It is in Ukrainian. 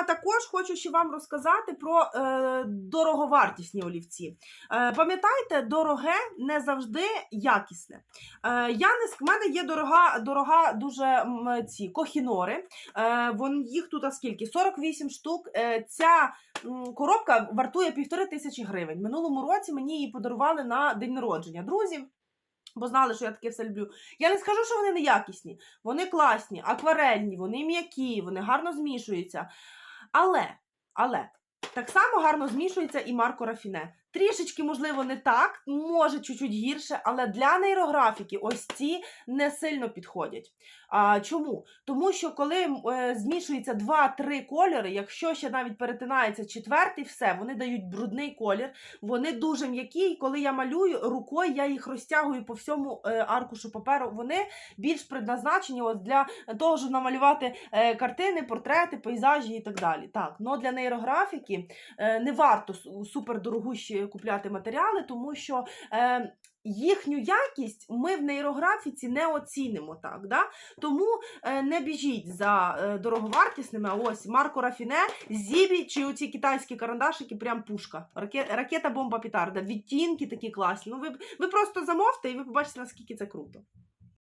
а також хочу ще вам розказати про е, дороговартісні олівці. Е, пам'ятайте, дороге не завжди якісне. Е, я не в мене є дорога, дорога дуже ці кохінори. Е, вон їх тут а скільки? 48 штук. Е, ця коробка вартує півтори тисячі гривень. Минулому році мені її подарували на день народження друзів. Бо знали, що я таке все люблю. Я не скажу, що вони не якісні. Вони класні, акварельні, вони м'які, вони гарно змішуються. Але, але, так само гарно змішується і Марко Рафіне. Трішечки, можливо, не так, може чуть-чуть гірше, але для нейрографіки ось ці не сильно підходять. А, чому? Тому що коли е, змішується 2-3 кольори, якщо ще навіть перетинається четвертий, все, вони дають брудний колір, вони дуже м'які, і коли я малюю рукою, я їх розтягую по всьому е, аркушу паперу. Вони більш предназначені от для того, щоб намалювати е, картини, портрети, пейзажі і так далі. Так, но для нейрографіки е, не варто су- супердорогущі купляти матеріали, тому що. Е, Їхню якість ми в нейрографіці не оцінимо так. Да? Тому е, не біжіть за е, дороговартісними. Ось Марко Рафіне, Зібі чи оці китайські карандашики, прям пушка. Раке, ракета бомба пітарда. Відтінки такі класні. Ну, ви, ви просто замовте і ви побачите, наскільки це круто.